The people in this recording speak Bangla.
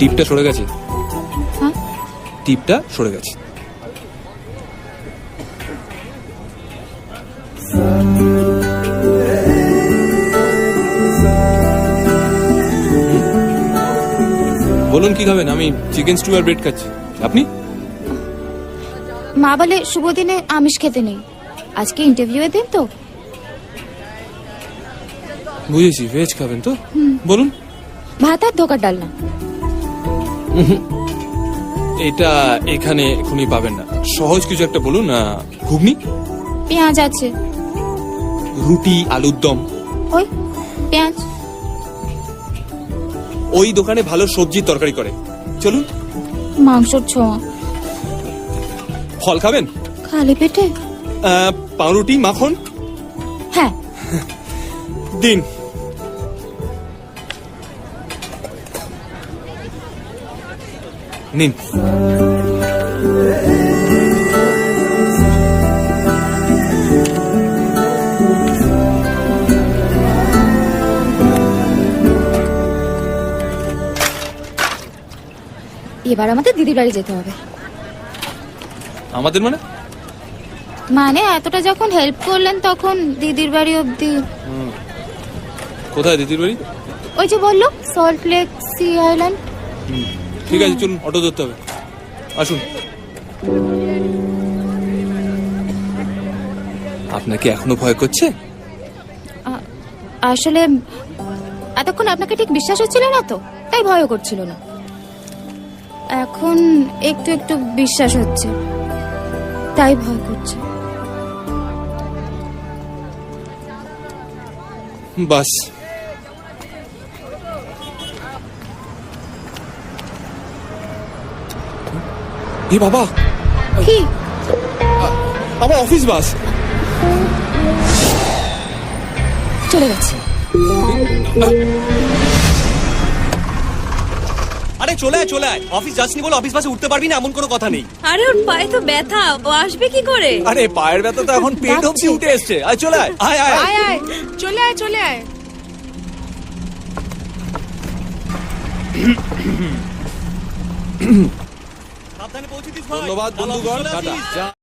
টিপটা সরে গেছে? হ্যাঁ? টিপটা সরে গেছে। বলুন কি খাবেন? আমি চিকেন স্টু আর ব্রেড খাচ্ছি। আপনি? মা বলে শুভ দিনে আমিষ খেতে নেই। আজকে ইন্টারভিউ দিন তো। বুঝেছি ভেজ খাবেন তো? বলুন। ভাত আর ধোকার ডালনা এটা এখানে এখনই পাবেন না। সহজ কিছু একটা বলুন ঘুগনি? পেঁয়াজ আছে। রুটি আলুর দম। ওই পেঁয়াজ। ওই দোকানে ভালো সবজির তরকারি করে। চলুন। মাংসর ছোঁয়া। ফল খাবেন? খালি পেটে? পাউরুটি মাখন? হ্যাঁ। দিন। নিন। এবার আমাদের দিদির বাড়ি যেতে হবে। আমাদের মানে? মানে এতটা যখন হেল্প করলেন তখন দিদির বাড়ি অবধি। কোথায় দিদির বাড়ি? ওই যে বলল সল্ট লেক সি আইল্যান্ড ঠিক আছে চলুন অটো ধরতে হবে। আসুন। আপনাকে এখনও ভয় করছে? আসলে এতক্ষণ আপনাকে ঠিক বিশ্বাস হচ্ছিল না তো তাই ভয় করছিল না। এখন একটু একটু বিশ্বাস হচ্ছে তাই ভয় করছে। বাস। এ বাবা। কি? আমার অফিস বাস। চলে গেছে। আরে চলে আয় চলে আয়। অফিস যাসনি বলে অফিস বাসে উঠতে পারবি না এমন কোনো কথা নেই। আরে ওর পায়ে তো ব্যথা ও আসবে কি করে? আরে পায়ের ব্যথা তো এখন পেট অবধি উঠে এসছে। আয় চলে আয় আয় আয় আয়। আয় আয়। চলে আয় চলে আয়। ধন্যবাদ বন্ধুগণ। টাটা